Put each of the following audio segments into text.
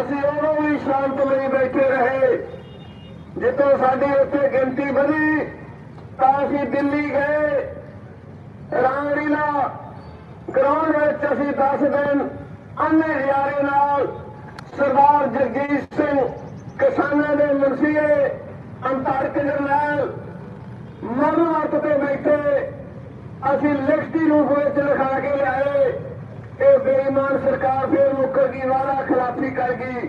ਅਸੀਂ ਉਦੋਂ ਵੀ ਸ਼ਾਂਤਮਈ ਬੈਠੇ ਰਹੇ। ਜਦੋਂ ਸਾਡੀ ਉੱਥੇ ਗਿਣਤੀ ਵਧੀ, ਤਾਂ ਅਸੀਂ ਦਿੱਲੀ ਗਏ। ਰਾਮਲੀਲਾ ਗਰਾਊਂਡ ਵਿੱਚ ਅਸੀਂ 10 ਦਿਨ ਅੰਨੇ ਹਜ਼ਾਰੇ ਨਾਲ ਸਰਦਾਰ ਜਗਜੀਤ ਸਿੰਘ ਕਿਸਾਨਾਂ ਦੇ ਮਨਸੀਏ, ਅੰਤਰਕ ਜਰਨੈਲ ਮਨਵਤ ਤੇ ਬੈਠੇ। ਅਸੀਂ ਲਿਖਤੀ ਰੂਪ ਵਿੱਚ ਇਹ ਸਰਕਾਰ ਫਿਰ ਮੁੱਕਰ ਗਈ ਵਾਰਾ ਖਿਲਾਫੀ ਕਰ ਗਈ।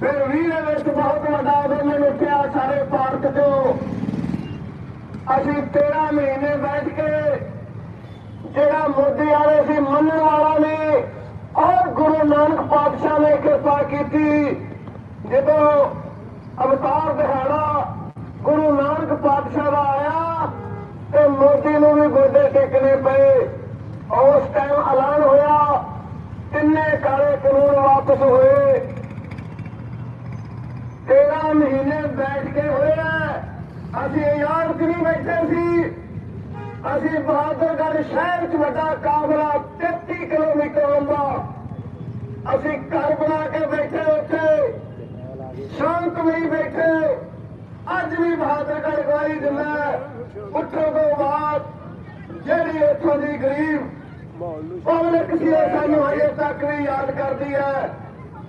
ਫਿਰ ਵੀ ਵਿੱਚ ਬਹੁਤ ਵੱਡਾ ਅੰਦੋਲਨ ਉੱਠਿਆ ਸਾਰੇ ਭਾਰਤ ਤੋਂ ਅਸੀਂ 13 ਮਹੀਨੇ ਬੈਠ ਕੇ ਜਿਹੜਾ ਮੋਦੀ ਵਾਲੇ ਸੀ, ਮੰਨਣ ਵਾਲਾ ਨੇ, ਔਰ ਗੁਰੂ ਨਾਨਕ ਪਾਤਸ਼ਾਹ ਨੇ ਕਿਰਪਾ ਕੀਤੀ। ਜਦੋਂ ਅਵਤਾਰ ਦਿਹਾੜਾ ਗੁਰੂ ਨਾਨਕ ਪਾਤਸ਼ਾਹ ਦਾ ਆਇਆ, ਤੇ ਮੋਦੀ ਨੂੰ ਵੀ ਗੋਡੇ ਟੇਕਣੇ ਪਏ। ਉਸ ਟਾਈਮ ਐਲਾਨ ਹੋਇਆ ਤਿੰਨੇ ਕਾਲੇ ਕਾਨੂੰਨ ਵਾਪਸ ਹੋਏ 13 ਮਹੀਨੇ ਬੈਠ ਕੇ ਹੋਏ ਅਸੀਂ ਯਾਰ ਨਹੀਂ ਬੈਠੇ ਸੀ ਅਸੀਂ ਬਹਾਦਰਗੜ੍ਹ ਸ਼ਹਿਰ 'ਚ ਵੱਡਾ ਕਾਫਲਾ 33 ਕਿਲੋਮੀਟਰ ਲੰਬਾ ਅਸੀਂ ਘਰ ਬਣਾ ਕੇ ਬੈਠੇ ਉੱਥੇ ਸ਼ਾਂਤਮਈ ਬੈਠੇ ਅੱਜ ਵੀ ਬਹਾਦਰਗੜ੍ਹ ਗਵਾਹੀ ਦਿੰਦਾ ਉੱਠੋ ਤੋਂ ਬਾਅਦ ਜਿਹੜੀ ਇੱਥੋਂ ਦੀ ਗਰੀਬ ਪਬਲਿਕ ਸੀ ਸਾਨੂੰ ਹਜੇ ਤੱਕ ਵੀ ਯਾਦ ਕਰਦੀ ਹੈ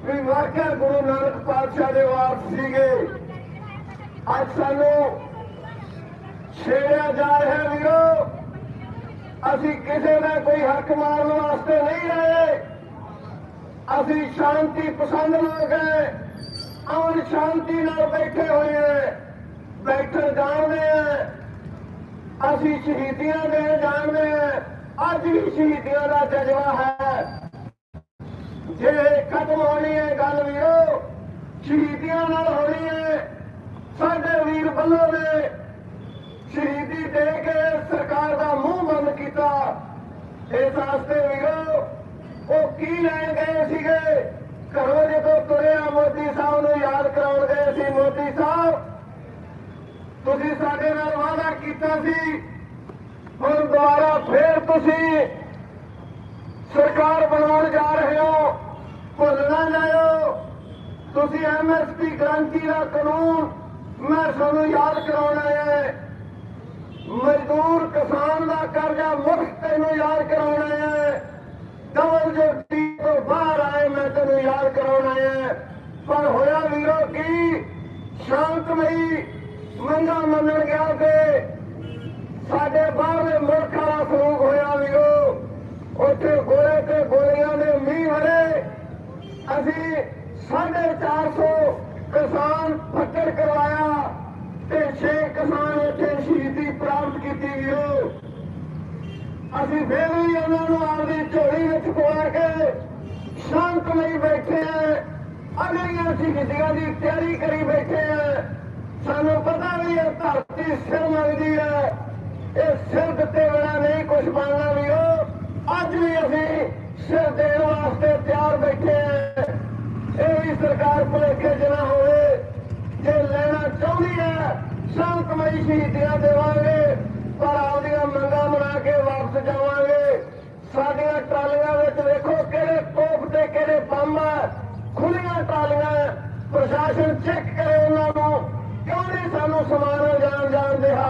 ਵੀ ਵਾਕਿਆ ਗੁਰੂ ਨਾਨਕ ਪਾਤਸ਼ਾਹ ਦੇ ਵਾਰਸ ਸੀਗੇ। ਅੱਜ ਸਾਨੂੰ ਛੇੜਿਆ ਜਾ ਰਿਹਾ ਵੀਰੋ। ਅਸੀਂ ਕਿਸੇ ਦਾ ਕੋਈ ਹੱਕ ਮਾਰਨ ਵਾਸਤੇ ਨਹੀਂ ਆਏ ਅਸੀਂ ਸ਼ਾਂਤੀ ਪਸੰਦ ਲੋਕ ਹੈ। ਅਮਨ ਸ਼ਾਂਤੀ ਨਾਲ ਬੈਠੇ ਹੋਏ ਹੈ। ਬੈਠਣ ਜਾਣਦੇ ਹਾਂ। ਅਸੀਂ ਸ਼ਹੀਦੀਆਂ ਦੇ ਜਾਣਦੇ ਹਾਂ। ਅੱਜ ਵੀ ਸ਼ਹੀਦੀਆਂ ਦਾ ਜਜ਼ਬਾ ਹੈ। ਜੇ ਖਤਮ ਹੋਣੀ ਹੈ ਗੱਲ ਵੀਰੋ, ਸ਼ਹੀਦੀਆਂ ਨਾਲ ਹੋਣੀ ਹੈ ਸਾਡੇ ਵੀਰ ਬੱਲੋ ਨੇ ਸ਼ਹੀਦੀ ਦੇ ਕੇ ਸਰਕਾਰ ਦਾ ਮੂੰਹ ਬੰਦ ਕੀਤਾ। ਇਸ ਵਾਸਤੇ ਵੀਰੋ, ਉਹ ਕੀ ਲੈਣ ਗਏ ਸੀਗੇ? ਘਰੋਂ ਜਦੋਂ ਤੁਰਿਆ, ਮੋਦੀ ਸਾਹਿਬ ਨੂੰ ਯਾਦ ਕਰਾਉਣ ਗਏ ਸੀ। ਮੋਦੀ ਸਾਹਿਬ, ਤੁਸੀਂ ਸਾਡੇ ਨਾਲ ਵਾਅਦਾ ਕੀਤਾ ਸੀ। ਹੁਣ ਦੁਬਾਰਾ ਤੁਸੀਂ ਸਰਕਾਰ ਬਣਾਉਣ ਜਾ ਰਹੇ ਹੋ ਭੁੱਲਣਾ ਜਾਇਓ। ਤੁਸੀਂ ਐਮਐਸਪੀ ਗਰੰਟੀ ਦਾ ਕਾਨੂੰਨ ਮੈਂ ਤੁਹਾਨੂੰ ਯਾਦ ਕਰਾਉਣਾ ਹੈ। ਮਜ਼ਦੂਰ ਕਿਸਾਨ ਦਾ ਕਰਜ਼ਾ ਮੁਕਤ ਤੈਨੂੰ ਯਾਦ ਕਰਾਉਣ ਆਇਆ ਹੈ ਡਬਲ ਜੋ ਟੀ ਤੋਂ ਬਾਹਰ ਆਏ ਮੈਂ ਤੈਨੂੰ ਯਾਦ ਕਰਾਉਣ ਆਇਆ ਹੈ। ਪਰ ਹੋਇਆ ਵੀਰੋ ਕੀ ਸ਼ਾਂਤਮਈ ਮੰਗਾ ਮੰਨਣ ਗਿਆ ਤੇ ਸਾਡੇ ਬਾਹਰਲੇ ਮੁਲਕਾਂ ਦਾ ਸਲੂਕ ਹੋਇਆ ਵੀਰੋ ਉੱਥੇ ਗੋਲੇ ਤੇ ਗੋਲੀਆਂ ਦੇ ਮੀਂਹ ਵਰੇ ਅਸੀਂ 450 ਕਿਸਾਨ ਫੱਟੜ ਕਰਵਾਇਆ ਤੇ 6 ਕਿਸਾਨ ਉੱਥੇ ਸ਼ਹੀਦੀ ਪ੍ਰਾਪਤ ਕੀਤੀ ਵੀਰੋ ਅਸੀਂ ਫਿਰ ਵੀ ਉਹਨਾਂ ਨੂੰ ਆਪਦੀ ਝੋਲੀ ਵਿੱਚ ਪਵਾ ਕੇ ਸ਼ਾਂਤਮਈ ਬੈਠੇ ਹਾਂ ਅਗਲੀਆਂ ਸ਼ਹੀਦੀਆਂ ਦੀ ਤਿਆਰੀ ਕਰੀ ਬੈਠੇ ਹਾਂ ਸਾਨੂੰ ਪਤਾ ਵੀ ਇਹ ਧਰਤੀ ਸਿਰ ਮੰਗਦੀ ਹੈ ਇਹ ਸਿਰ ਦਿੱਤੇ ਬਿਨਾਂ ਨਹੀਂ ਕੁਝ ਬਣਨਾ ਵੀ ਉਹ। ਅੱਜ ਵੀ ਅਸੀਂ ਸਿਰ ਦੇਣ ਵਾਸਤੇ ਤਿਆਰ ਬੈਠੇ ਹਾਂ ਇਹ ਵੀ ਸਰਕਾਰ ਭੁਲੇਖੇ ਚ ਹੋਵੇ। ਜੇ ਲੈਣਾ ਚਾਹੁੰਦੀ ਹੈ ਸ਼ਾਂਤਮਈ ਸ਼ਹੀਦੀਆਂ ਦੇਵਾਂਗੇ ਪਰ ਆਪਦੀਆਂ ਮੰਗਾਂ ਬਣਾ ਕੇ ਵਾਪਸ ਜਾਵਾਂਗੇ। ਸਾਡੀਆਂ ਟਰਾਲੀਆਂ ਵਿੱਚ ਵੇਖੋ ਕਿਹੜੇ ਤੋਪ ਤੇ ਕਿਹੜੇ ਬੰਬ ਖੁੱਲੀਆਂ ਟਰਾਲੀਆਂ। ਪ੍ਰਸ਼ਾਸਨ ਚੈੱਕ ਕਰੇ ਉਹਨਾਂ ਨੂੰ, ਕਿਉਂ ਨਹੀਂ ਸਾਨੂੰ ਸਮਾਨ ਜਾਣ ਜਾਣ ਦਿਆ।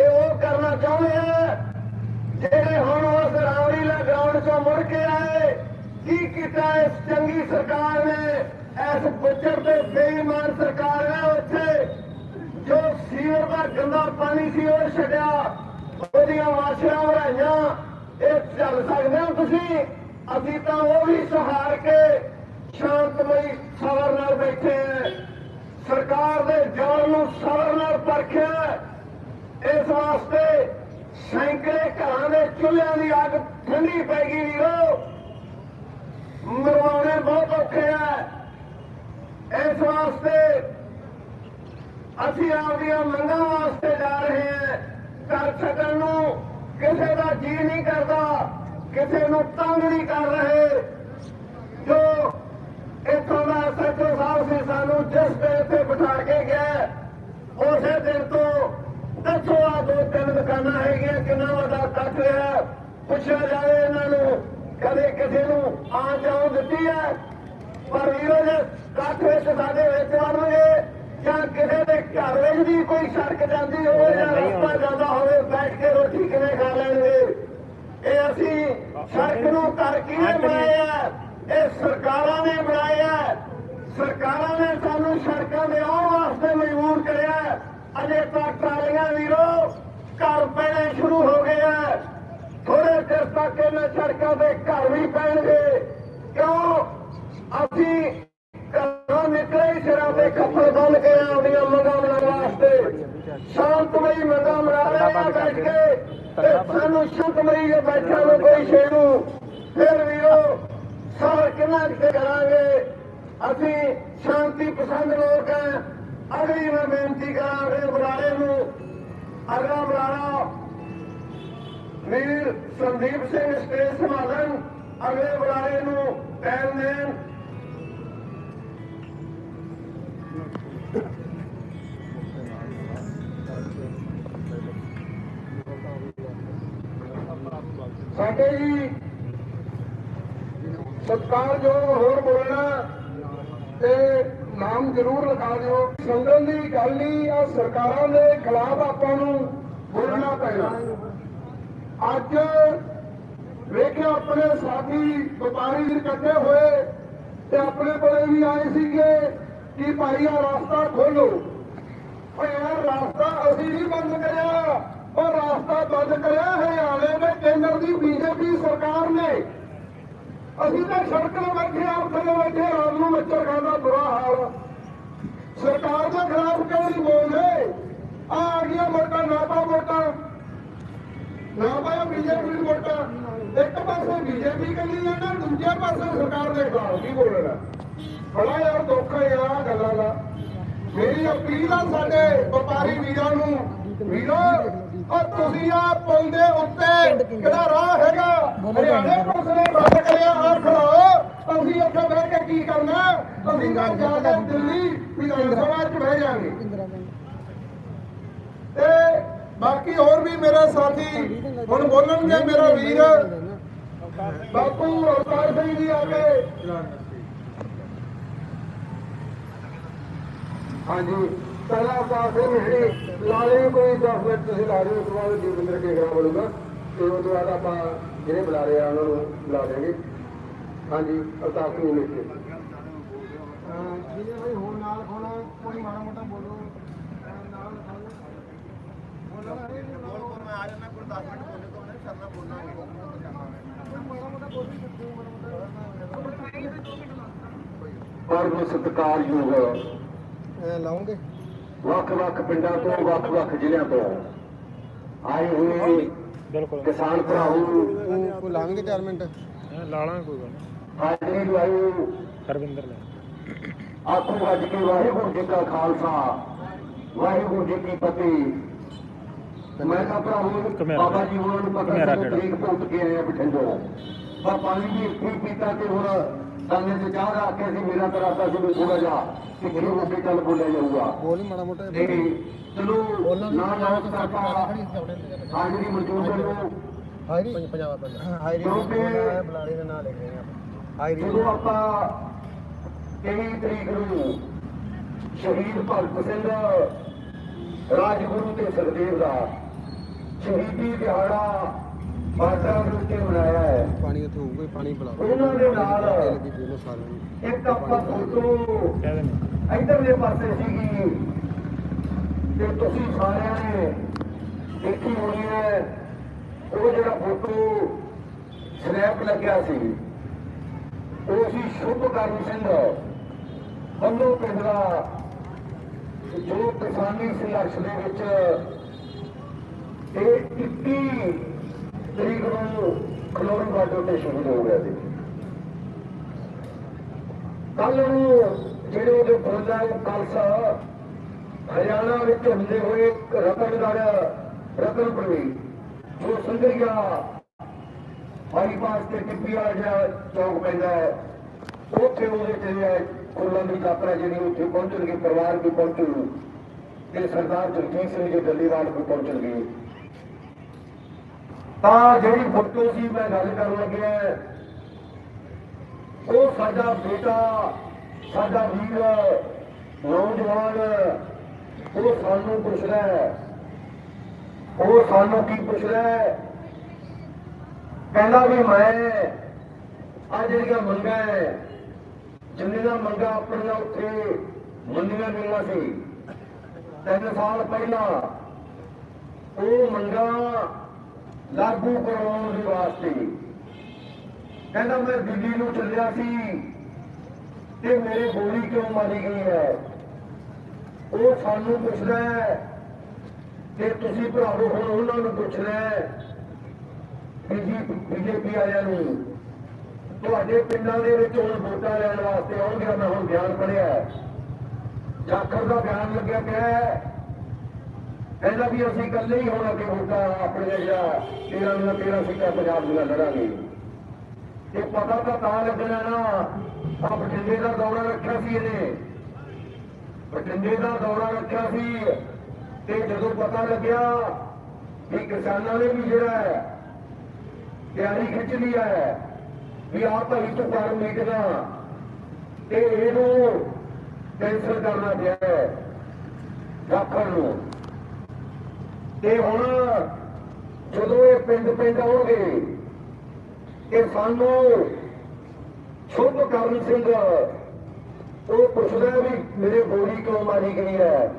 ਇਹ ਉਹ ਕਰਨਾ ਚਾਹੁੰਦੇ ਆ। ਜਿਹੜੇ ਹੁਣ ਉਸ ਰਾਵਲੀਲਾ ਗਰਾਊਂਡ ਚੋਂ ਮੁੜ ਕੇ ਆਏ, ਕੀ ਕੀਤਾ ਇਸ ਚੰਗੀ ਸਰਕਾਰ ਨੇ? ਇਸ ਬੁੱਚਰ ਤੇ ਬੇਈਮਾਨ ਸਰਕਾਰ ਨੇ ਉੱਥੇ। ਜੋ ਸੀਵਰ ਦਾ ਗੰਦਾ ਪਾਣੀ ਸੀ ਉਹ ਛੱਡਿਆ। ਉਹਦੀਆਂ ਵਾਸ਼ਰਾਂ ਵਰਾਈਆਂ ਇਹ ਚੱਲ ਸਕਦੇ ਹੋ ਤੁਸੀਂ। ਅਸੀਂ ਤਾਂ ਉਹ ਵੀ ਸਹਾਰ ਕੇ ਸ਼ਾਂਤਮਈ ਸਬਰ ਨਾਲ ਬੈਠੇ ਹਾਂ ਸਰਕਾਰ ਦੇ ਜਾਲ ਨੂੰ ਸਬਰ ਨਾਲ ਪਰਖਿਆ। ਇਸ ਵਾਸਤੇ ਸੈਂਕੜੇ ਘਰਾਂ ਦੇ ਚੁੱਲ੍ਹਿਆਂ ਦੀ ਅੱਗ ਠੰਡੀ ਪੈ ਗਈ ਵੀਰੋ। ਮਰਵਾਉਣੇ ਬਹੁਤ ਔਖੇ ਆ। ਇਸ ਵਾਸਤੇ ਅਸੀਂ ਆਪਦੀਆਂ ਮੰਗਾਂ ਵਾਸਤੇ ਜਾ ਰਹੇ ਹਾਂ ਕਰ ਸਕਣ ਨੂੰ ਕਿਸੇ ਦਾ ਜੀ ਨਹੀਂ ਕਰਦਾ, ਕਿਸੇ ਨੂੰ ਤੰਗ ਨਹੀਂ ਕਰ ਰਹੇ। ਜੋ ਇੱਥੋਂ ਦਾ ਸੱਚੋ ਸਾਹਿਬ ਸੀ, ਸਾਨੂੰ ਜਿਸ ਤੇ ਤੇ ਬਿਠਾ ਕੇ ਗਿਆ, ਉਸੇ ਦਿਨ ਤੋਂ ਦੱਸੋ ਆ ਦੋ ਤਿੰਨ ਦੁਕਾਨਾਂ ਹੈਗੀਆਂ, ਕਿੰਨਾ ਵੱਡਾ ਕੱਟ ਰਿਹਾ। ਪੁੱਛਿਆ ਜਾਵੇ ਇਹਨਾਂ ਨੂੰ, ਕਦੇ ਕਿਸੇ ਨੂੰ ਆ ਜਾਓ ਦਿੱਤੀ ਹੈ? ਪਰ ਵੀਰੋ, ਜੇ ਕੱਠ ਵਿੱਚ ਸਾਡੇ ਵਿੱਚ ਆਉਣਗੇ ਜਾਂ ਕਿਸੇ ਦੇ ਘਰ ਵਿੱਚ ਵੀ ਕੋਈ ਸੜਕ ਜਾਂਦੀ ਹੋਵੇ ਜਾਂ ਰਸਤਾ ਜਾਂਦਾ ਹੋਵੇ ਬੈਠ ਕੇ ਰੋਟੀ ਕਿਵੇਂ ਖਾ ਲੈਣਗੇ? ਇਹ ਅਸੀਂ ਸੜਕ ਨੂੰ ਘਰ ਕਿਹਨੇ ਬਣਾਇਆ ਇਹ ਸਰਕਾਰਾਂ ਨੇ ਬਣਾਇਆ ਸਰਕਾਰਾਂ ਨੇ ਸਾਨੂੰ ਸੜਕਾਂ ਦੇ ਆਉਣ ਵਾਸਤੇ ਮਜਬੂਰ ਕਰਿਆ ਅਜੇ ਤੱਕ ਟਰਾਲੀਆਂ ਵੀਰੋ ਘਰ ਪੈਣੇ ਸ਼ੁਰੂ ਹੋ ਗਏ ਆ ਥੋੜੇ ਚਿਰ ਤੱਕ ਇਹਨਾਂ ਸੜਕਾਂ ਦੇ ਘਰ ਵੀ ਪੈਣਗੇ। ਕਿਉਂ? ਅਸੀਂ ਸਿਰਾਂ ਤੇ ਕੱਪੜੇ ਬੰਨ ਕੇ ਆਪਣੀਆਂ ਮੰਗਾਂ ਮਨਾਉਣ ਵਾਸਤੇ ਸ਼ਾਂਤਮਈ ਮੰਗਾਂ ਮਨਾ ਰਹੇ ਆ ਬੈਠ ਕੇ ਤੇ ਸਾਨੂੰ ਸ਼ਾਂਤਮਈ ਦੇ ਬੈਠਿਆਂ ਨੂੰ ਕੋਈ ਛੇੜੂ ਫਿਰ ਵੀਰੋ ਸਬਰ ਕਿੰਨਾ ਕੁ ਕਰਾਂਗੇ। ਅਸੀਂ ਸ਼ਾਂਤੀ ਪਸੰਦ ਲੋਕ ਹਾਂ ਅਗਲੀ ਮੈਂ ਬੇਨਤੀ ਕਰਾਂਗੇ ਬੁਲਾਰੇ ਨੂੰ। ਅਗਲਾ ਬੁਲਾਰਾ ਵੀਰ ਸੰਦੀਪ ਸਿੰਘ ਸਟੇਜ ਸੰਭਾਲਣ ਅਗਲੇ ਬੁਲਾਰੇ ਨੂੰ ਟਾਈਮ ਦੇਣ। ਸਤਿਕਾਰਯੋਗ ਹੋਰ ਬੋਲਣਾ ਤੇ ਨਾਮ ਜ਼ਰੂਰ ਲਿਖਾ ਦਿਓ। ਸੰਗਲ ਦੀ ਗੱਲ ਨਹੀਂ ਆ ਸਰਕਾਰਾਂ ਦੇ ਖਿਲਾਫ ਆਪਾਂ ਨੂੰ ਬੋਲਣਾ ਪੈਣਾ। ਅੱਜ ਵੇਖਿਆ ਆਪਣੇ ਸਾਥੀ ਵਪਾਰੀ ਇਕੱਠੇ ਹੋਏ ਤੇ ਆਪਣੇ ਕੋਲੇ ਵੀ ਆਏ ਸੀਗੇ ਕਿ ਭਾਈ ਆ ਰਸਤਾ ਖੋਲੋ ਓਏ ਯਾਰ, ਰਸਤਾ ਅਸੀਂ ਨਹੀਂ ਬੰਦ ਕਰਿਆ। ਉਹ ਰਸਤਾ ਬੰਦ ਕਰਿਆ, ਹਰਿਆਣੇ ਦੇ ਕੇਂਦਰ ਦੀ ਬੀਜੇਪੀ ਸਰਕਾਰ ਨੇ ਅਸੀਂ ਤਾਂ ਸੜਕਾਂ ਬੈਠੇ ਆ ਉੱਥੇ ਬੈਠੇ ਰਾਤ ਨੂੰ ਮੱਛਰ ਖਾਂਦਾ ਬੁਰਾ ਹਾਲ। ਸਰਕਾਰ ਦੇ ਖਿਲਾਫ ਕਿਉਂ ਨਹੀਂ ਬੋਲਦੇ? ਆ ਆ ਗਿਆ ਮੋਟਾ ਨਾਪਾ ਮੋਟਾ ਨਾ ਬੀਜੇਪੀ ਦੀ ਵੋਟਾਂ। ਇੱਕ ਪਾਸੇ ਬੀਜੇਪੀ ਕਹਿੰਦੀ ਹੈ ਦੂਜੇ ਪਾਸੇ ਸਰਕਾਰ ਦੇ ਖਿਲਾਫ ਕੀ ਬੋਲਣਾ? ਬੜਾ ਯਾਰ ਦੁੱਖ ਹੈ ਯਾਰ ਗੱਲਾਂ ਦਾ। ਮੇਰੀ ਅਪੀਲ ਆ ਸਾਡੇ ਵਪਾਰੀ ਵੀਰਾਂ ਨੂੰ। ਵੀਰੋ ਔਰ ਤੁਸੀਂ ਆ ਪੁਲ ਦੇ ਉੱਤੇ। ਕਿਹੜਾ ਰਾਹ ਹੈਗਾ? ਹਰਿਆਣੇ ਪੁਲਿਸ ਨੇ ਖੜੋ ਅਸੀਂ ਉੱਥੇ ਬਹਿ ਕੇ ਕੀ ਕਰਨਾ? ਅਸੀਂ ਤਾਂ ਜਾ ਕੇ ਦਿੱਲੀ ਵਿਧਾਨ ਸਭਾ 'ਚ ਬਹਿ ਜਾਾਂਗੇ। ਤੇ ਬਾਕੀ ਹੋਰ ਵੀ ਮੇਰੇ ਸਾਥੀ ਹੁਣ ਬੋਲਣਗੇ ਮੇਰਾ ਵੀਰ। ਬਾਪੂ ਅਵਤਾਰ ਸਿੰਘ ਜੀ ਆ ਗਏ ਹਾਂਜੀ, ਪਹਿਲਾਂ ਅਵਤਾਰ ਸਿੰਘ ਜੀ ਲਾ ਲਈ ਕੋਈ 10 ਮਿੰਟ ਤੁਸੀਂ ਲਾ ਲਿਓ ਉਸ ਤੋਂ ਬਾਅਦ ਜੀਵਿੰਦਰ ਕੇਗਰਾ ਬੋਲੂਗਾ। ਤੇ ਉਸ ਤੋਂ ਬਾਅਦ ਆਪਾਂ ਜਿਹੜੇ ਬੁਲਾ ਰਹੇ ਆ, ਉਹਨਾਂ ਨੂੰ ਬੁਲਾ ਦੇਵਾਂਗੇ ਹਾਂਜੀ ਸਿੰਘ ਜੀ ਮਿਲ ਕੇ ਜਿਹਨੇ ਭਾਈ ਹੋਰ ਨਾਲ ਖੋਣਾ ਕੋਈ ਮਾੜਾ ਮੋਟਾ ਬੋਲੋ ਨਾਲ ਮੈਂ ਆ ਜਾਣਾ ਕੋਈ 10 ਮਿੰਟ ਬੋਲੇ ਤੋਂ ਉਹਨੇ ਕਰਨਾ ਬੋਲਣਾ ਮਾੜਾ ਮੋਟਾ ਬੋਲ ਵੀ ਸਕਦੇ ਹੋ ਮਾੜਾ ਪਰਮ ਸਤਿਕਾਰਯੋਗ ਮੋਟਾ ਲਾਉਂਗੇ। ਵੱਖ-ਵੱਖ ਪਿੰਡਾਂ ਤੋਂ ਵੱਖ-ਵੱਖ ਜ਼ਿਲ੍ਹਿਆਂ ਤੋਂ ਆਏ ਹੋਏ ਬਿਲਕੁਲ। ਕਿਸਾਨ ਉਹ ਕੋ ਲਾਵਾਂਗੇ 4 ਮਿੰਟ ਲਾ ਲਾਂਗੇ ਕੋਈ ਗੱਲ ਨਹੀਂ। ਹਾਜ਼ਰੀ ਲਵਾਇਓ ਹਰਵਿੰਦਰ ਲੈ ਆਖੋ ਅੱਜ ਕੇ ਵਾਹਿਗੁਰੂ ਜੀ ਕਾ ਖਾਲਸਾ ਵਾਹਿਗੁਰੂ ਜੀ ਕੀ ਫਤਿਹ। ਮੈਂ ਤਾਂ ਭਰਾਵੋ ਬਾਬਾ ਜੀ ਉਹਨਾਂ ਨੂੰ ਪਤਾ ਸੀ ਕਿਹੜਾ? ਤਰੀਕ ਭੁੱਟ ਕੇ ਆਏ ਆ ਬਠਿੰਡੋਂ। ਪਰ ਪਾਣੀ ਵੀ ਇੱਥੇ ਪੀਤਾ ਤੇ ਹੁਣ ਸਾਹਮਣੇ ਤੇ ਚਾਹ ਰੱਖ ਕੇ ਸੀ ਮੇਰਾ ਤਾਂ ਰਾਤਾ ਸੀ ਵੀ ਥੋੜਾ ਜਿਹਾ ਕਿ ਜਿਹੜੇ ਹੋ ਕੇ ਚੱਲ ਬੋਲਿਆ ਜਾਊਗਾ। ਬੋਲ ਮਾੜਾ ਮੋਟਾ। ਤੇ ਚਲੋ ਨਾ ਨਾ ਕਰਤਾ ਹਾਜ਼ਰੀ ਮਨਜ਼ੂਰ ਕਰੋ। ਹਾਇਰੀ ਪੰਜਾਬ ਪਿੰਡ ਹਾਇਰੀ ਕਿਉਂਕਿ ਬੁਲਾਰੇ ਦਾ ਨਾਮ ਲਿਖ ਰਹੇ ਆਪਾਂ। ਜਦੋਂ ਆਪਾਂ 23 ਤਰੀਕ ਨੂੰ ਸ਼ਹੀਦ ਭਗਤ ਸਿੰਘ ਰਾਜਗੁਰੂ ਤੇ ਸੁਖਦੇਵ ਦਾ ਸ਼ਹੀਦੀ ਦਿਹਾੜਾ ਦੇ ਉੱਤੇ ਮਨਾਇਆ ਹੈ। ਪਾਣੀ ਉੱਥੇ ਹੋਊਗਾ ਪਾਣੀ ਪਿਲਾ ਉਹਨਾਂ ਦੇ ਨਾਲ ਇੱਕ ਆਪਾਂ ਫੋਟੋ ਇਧਰਲੇ ਪਾਸੇ ਸੀਗੀ। ਤੇ ਤੁਸੀਂ ਸਾਰਿਆਂ ਨੇ ਦੇਖੀ ਹੋਣੀ ਹੈ। ਉਹ ਜਿਹੜਾ ਫੋਟੋ ਸਨੈਪ ਲੱਗਿਆ ਸੀ। ਉਹ ਸੀ ਸ਼ੁਭਕਰਨ ਸਿੰਘ, ਬੰਦੋ ਪਿੰਡ ਜੋ ਕਿਸਾਨੀ ਸੰਘਰਸ਼ ਦੇ ਵਿੱਚ ਇਹ 21 ਤਰੀਕ ਨੂੰ ਖਲੋਣ ਬਾਰਡਰ ਤੇ ਸ਼ਹੀਦ ਹੋ ਗਿਆ ਸੀ। ਕੱਲ ਨੂੰ ਜਿਹੜੇ ਉਹਦੇ ਫੌਜਾਂ ਨੂੰ ਖਾਲਸਾ, ਹਰਿਆਣਾ ਵਿੱਚ ਹੁੰਦੇ ਹੋਏ ਰਤਨਗੜ ਰਤਨਪੁਰੀ, ਜੋ ਸੰਗਰੀਆ ਬਾਈਪਾਸ ਤੇ ਟਿੱਪੀ ਵਾਲਾ ਜਿਹੜਾ ਚੌਕ ਪੈਂਦਾ ਹੈ। ਉੱਥੇ ਉਹਦੇ ਤੇ ਫੁੱਲਾਂ ਦੀ ਯਾਤਰਾ ਜਿਹੜੀ ਉੱਥੇ ਪਹੁੰਚਣਗੇ, ਪਰਿਵਾਰ ਵੀ ਪਹੁੰਚੂ। ਤੇ ਸਰਦਾਰ ਜਗਜੀਤ ਸਿੰਘ ਜੀ ਡੱਲੀਵਾਲ ਵੀ ਪਹੁੰਚਣਗੇ। ਤਾਂ ਜਿਹੜੀ ਫੋਟੋ ਸੀ, ਮੈਂ ਗੱਲ ਕਰਨ ਲੱਗਿਆ ਉਹ ਸਾਡਾ ਬੇਟਾ, ਸਾਡਾ ਵੀਰ, ਨੌਜਵਾਨ, ਉਹ ਸਾਨੂੰ ਪੁੱਛਦਾ ਹੈ। ਉਹ ਸਾਨੂੰ ਕੀ ਪੁੱਛਦਾ ਕਹਿੰਦਾ ਵੀ ਮੈਂ ਆ ਜਿਹੜੀਆਂ ਮੰਗਾਂ ਹੈ ਜਿੰਨੀਆਂ ਮੰਗਾਂ ਆਪਣੀਆਂ ਉੱਥੇ ਮੰਨੀਆਂ ਗਈਆਂ ਸੀ, ਤਿੰਨ ਸਾਲ ਪਹਿਲਾਂ, ਉਹ ਮੰਗਾਂ ਲਾਗੂ ਕਰਾਉਣ ਦੇ ਵਾਸਤੇ। ਕਹਿੰਦਾ ਮੈਂ ਦਿੱਲੀ ਨੂੰ ਚੱਲਿਆ ਸੀ ਤੇ ਮੇਰੇ ਗੋਲੀ ਕਿਉਂ ਮਾਰੀ ਗਈ ਹੈ ਉਹ ਸਾਨੂੰ ਪੁੱਛਦਾ ਹੈ ਤੇ ਤੁਸੀਂ ਭਰਾਵੋ ਹੁਣ ਉਹਨਾਂ ਨੂੰ ਪੁੱਛਣਾ ਹੈ ਬੀਜੇਪੀ ਵਾਲਿਆਂ ਨੂੰ, ਤੁਹਾਡੇ ਪਿੰਡਾਂ ਦੇ ਵਿੱਚ ਹੁਣ ਵੋਟਾਂ ਲੈਣ ਵਾਸਤੇ ਆਉਣਗੇ ਮੈਂ ਹੁਣ ਬਿਆਨ ਪੜਿਆ ਜਾਖਰ ਦਾ ਬਿਆਨ ਲੱਗਿਆ ਪਿਆ ਹੈ। ਕਹਿੰਦਾ ਵੀ ਅਸੀਂ ਇਕੱਲੇ ਹੀ ਹੁਣ ਅੱਗੇ ਵੋਟਾਂ ਆਪਣੇ ਜਿਹੜਾ ਤੇਰਾਂ ਦੀਆਂ ਤੇਰਾਂ ਸੀਟਾਂ ਪੰਜਾਬ ਦੀਆਂ ਲੜਾਂਗੇ। ਇਹ ਪਤਾ ਤਾਂ ਤਾਂ ਲੱਗਣਾ ਨਾ ਆ ਬਠਿੰਡੇ ਦਾ ਦੌਰਾ ਰੱਖਿਆ ਸੀ ਇਹਨੇ। ਬਠਿੰਡੇ ਦਾ ਦੌਰਾ ਰੱਖਿਆ ਸੀ ਤੇ ਜਦੋਂ ਪਤਾ ਲੱਗਿਆ ਕਿ ਕਿਸਾਨਾਂ ਨੇ ਵੀ ਜਿਹੜਾ ਹੈ ਤਿਆਰੀ ਖਿੱਚ ਲਈ ਹੈ ਵੀ ਆਹ ਭਾਈ ਤੋਂ ਕਰ ਤੇ ਇਹਨੂੰ ਕੈਂਸਲ ਕਰਨਾ ਪਿਆ ਹੈ ਜਾਖੜ ਨੂੰ। ਤੇ ਹੁਣ ਜਦੋਂ ਇਹ ਪਿੰਡ ਪਿੰਡ ਆਉਣਗੇ ਕਿ ਸਾਨੂੰ ਸ਼ੁਭ ਕਰਨ ਸਿੰਘ ਉਹ ਪੁੱਛਦਾ ਵੀ ਮੇਰੇ ਗੋਲੀ ਕਿਉਂ ਮਾਰੀ ਗਈ ਹੈ?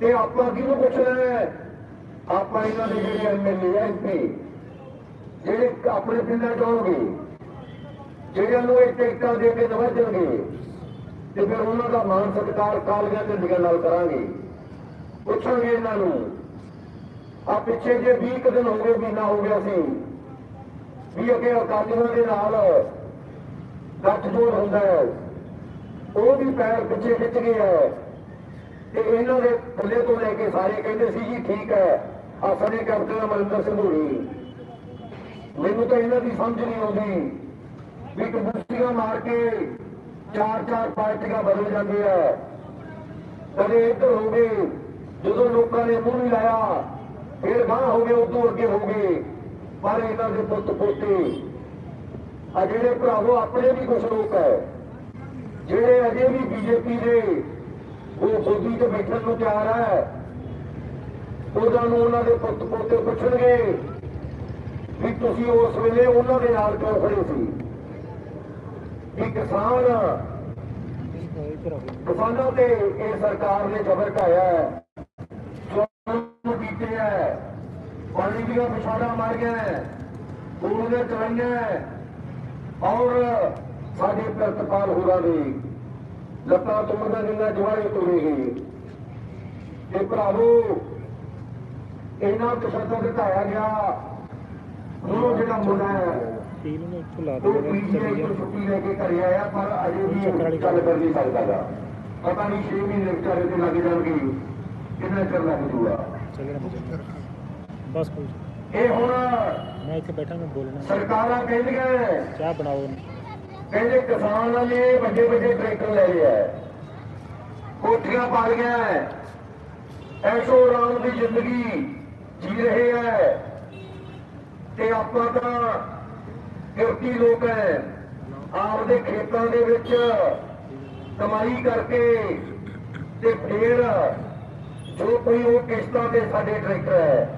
ਤੇ ਆਪਾਂ ਕਿਹਨੂੰ ਪੁੱਛਣਾ ਹੈ? ਆਪਾਂ ਇਹਨਾਂ ਦੇ ਜਿਹੜੇ ਐਮਐਲਏ ਐਮਪੀ ਜਿਹੜੇ ਆਪਣੇ ਪਿੰਡਾਂ ਚ ਆਉਣਗੇ ਜਿਹੜਿਆਂ ਨੂੰ ਇਹ ਟਿਕਟਾਂ ਦੇ ਕੇ ਨਵਾਜਣਗੇ ਤੇ ਫਿਰ ਉਹਨਾਂ ਦਾ ਮਾਨ ਸਤਿਕਾਰ ਕਾਲੀਆਂ ਝੰਡੀਆਂ ਨਾਲ ਕਰਾਂਗੇ। ਪੁੱਛਾਂਗੇ ਇਹਨਾਂ ਨੂੰ ਆ ਪਿੱਛੇ ਜੇ 20 ਦਿਨ ਹੋ ਗਏ, ਮਹੀਨਾ ਹੋ ਗਿਆ ਸੀ, ਵੀ ਅੱਗੇ ਅਕਾਲੀਆਂ ਦੇ ਨਾਲ ਗੱਠਜੋੜ ਹੁੰਦਾ ਹੈ। ਉਹ ਵੀ ਪੈਰ ਪਿੱਛੇ ਖਿੱਚ ਗਏ ਹੈ। ਤੇ ਇਹਨਾਂ ਦੇ ਥੱਲੇ ਤੋਂ ਲੈ ਕੇ ਸਾਰੇ ਕਹਿੰਦੇ ਸੀ ਜੀ, ਠੀਕ ਹੈ। ਆ ਸਾਡੇ ਕੈਪਟਨ ਅਮਰਿੰਦਰ ਸਿੰਘ ਹੋਣੀ। ਮੈਨੂੰ ਤਾਂ ਇਹਨਾਂ ਦੀ ਸਮਝ ਨਹੀਂ ਆਉਂਦੀ ਵੀ ਕਬੂਤੀਆਂ ਮਾਰ ਕੇ ਚਾਰ ਚਾਰ ਪਾਰਟੀਆਂ ਬਦਲ ਜਾਂਦੀ ਹੈ ਕਦੇ ਇੱਧਰ ਹੋ ਗਏ, ਜਦੋਂ ਲੋਕਾਂ ਨੇ ਮੂੰਹ ਨਹੀਂ ਲਾਇਆ, ਫਿਰ ਗਾਂ ਹੋ ਗਏ, ਉਦੋਂ ਅੱਗੇ ਹੋ ਗਏ, ਪਰ ਇਹਨਾਂ ਦੇ ਪੁੱਤ ਪੋਤੇ, ਆ ਜਿਹੜੇ ਭਰਾਵੋ, ਆਪਣੇ ਵੀ ਕੁਝ ਲੋਕ ਹੈ। ਜਿਹੜੇ ਅਜੇ ਵੀ ਬੀਜੇਪੀ ਦੇ ਉਹ ਗੋਦੀ ਤੇ ਬੈਠਣ ਨੂੰ ਤਿਆਰ ਹੈ ਉਹਨਾਂ ਨੂੰ ਉਹਨਾਂ ਦੇ ਪੁੱਤ ਪੋਤੇ ਪੁੱਛਣਗੇ ਵੀ ਤੁਸੀਂ ਉਸ ਵੇਲੇ ਉਹਨਾਂ ਦੇ ਨਾਲ ਕਿਉਂ ਖੜੇ ਸੀ? ਕਿ ਕਿਸਾਨ ਕਿਸਾਨਾਂ ਤੇ ਇਹ ਸਰਕਾਰ ਨੇ ਜ਼ਬਰ ਢਾਇਆ ਹੈ। ਸੋਨੂੰ ਕੀਤੇ ਹੈ। ਪਾਣੀ ਦੀਆਂ ਵਿਛਾੜਾਂ ਮਾਰੀਆਂ ਹੈ। ਖੂਨ ਦੇ ਚਲਾਈਆਂ ਔਰ ਸਾਡੇ ਪ੍ਰਤਪਾਲ ਹੋਰਾਂ ਦੀ ਲੱਤਾਂ ਤੋੜਦਾ ਦੀਆਂ ਜਵਾਰੇ ਤੋੜੇ ਗਏ। ਤੇ ਭਰਾਵੋ, ਇਹਨਾਂ ਤਸ਼ੱਦਦ ਢਾਇਆ ਗਿਆ। ਉਹ ਜਿਹੜਾ ਮੁੰਡਾ ਹੈ ਟੀਲ ਨੂੰ ਇੱਥੋਂ ਲਾ ਦੇ ਪੀਜੀਆਈ ਤੋਂ ਛੁੱਟੀ ਲੈ ਕੇ ਘਰੇ ਆਇਆ ਪਰ ਅਜੇ ਵੀ ਉਹ ਚੱਲ ਕਰ ਨਹੀਂ ਸਕਦਾ ਗਾ। ਪਤਾ ਨਹੀਂ 6 ਮਹੀਨੇ ਵਿਚਾਰੇ ਤੇ ਲੱਗ ਜਾਣਗੇ। ਕਿੰਨਾ ਚਿਰ ਲੱਗ ਜੂਗਾ? ਬਸ ਕੋਈ। ਇਹ ਹੁਣ ਮੈਂ ਇੱਥੇ ਬੈਠਾ ਮੈਂ ਬੋਲਣਾ। ਸਰਕਾਰਾਂ ਕਹਿੰਦੀਆਂ ਚਾਹ ਬਣਾਓ ਕਹਿੰਦੇ ਕਿਸਾਨਾਂ ਨੇ ਵੱਡੇ ਵੱਡੇ ਟਰੈਕਟਰ ਲੈ ਲਿਆ। ਕੋਠੀਆਂ ਪਾ ਲਈਆਂ। ਐਸ਼ੋ ਆਰਾਮ ਦੀ ਜ਼ਿੰਦਗੀ ਜੀ ਰਹੇ ਹੈ ਤੇ ਆਪਾਂ ਤਾਂ ਕਿਰਤੀ ਲੋਕ ਹੈ। ਆਪਦੇ ਖੇਤਾਂ ਦੇ ਵਿੱਚ ਕਮਾਈ ਕਰਕੇ ਤੇ ਫਿਰ ਜੋ ਕੋਈ ਉਹ ਕਿਸ਼ਤਾਂ ਤੇ ਸਾਡੇ ਟਰੈਕਟਰ ਹੈ,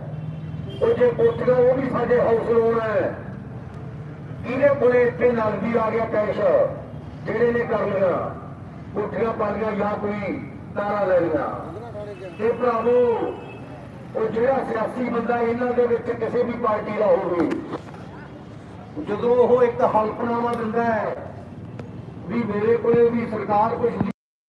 ਉਹ ਜੇ ਕੋਠੀਆਂ ਉਹ ਵੀ ਸਾਡੇ ਹਾਊਸ ਲੋਨ ਹੈ। ਇਹਦੇ ਕੋਲੇ ਇੱਥੇ ਨਗਦੀ ਆ ਗਿਆ ਕੈਸ਼ ਜਿਹੜੇ ਨੇ ਕਰ ਲਿਆ ਕੋਠੀਆਂ ਪਾ ਲਈਆਂ ਜਾਂ ਕੋਈ ਤਾਰਾ ਲੈ ਲਿਆ ਤੇ ਭਰਾਵੋ ਉਹ ਜਿਹੜਾ ਸਿਆਸੀ ਬੰਦਾ ਇਹਨਾਂ ਦੇ ਵਿੱਚ ਕਿਸੇ ਵੀ ਪਾਰਟੀ ਦਾ ਹੋਵੇ। ਜਦੋਂ ਉਹ ਇੱਕ ਹਲਫਨਾਮਾ ਦਿੰਦਾ ਹੈ ਵੀ ਮੇਰੇ ਕੋਲੇ ਵੀ ਸਰਕਾਰ ਕੁਝ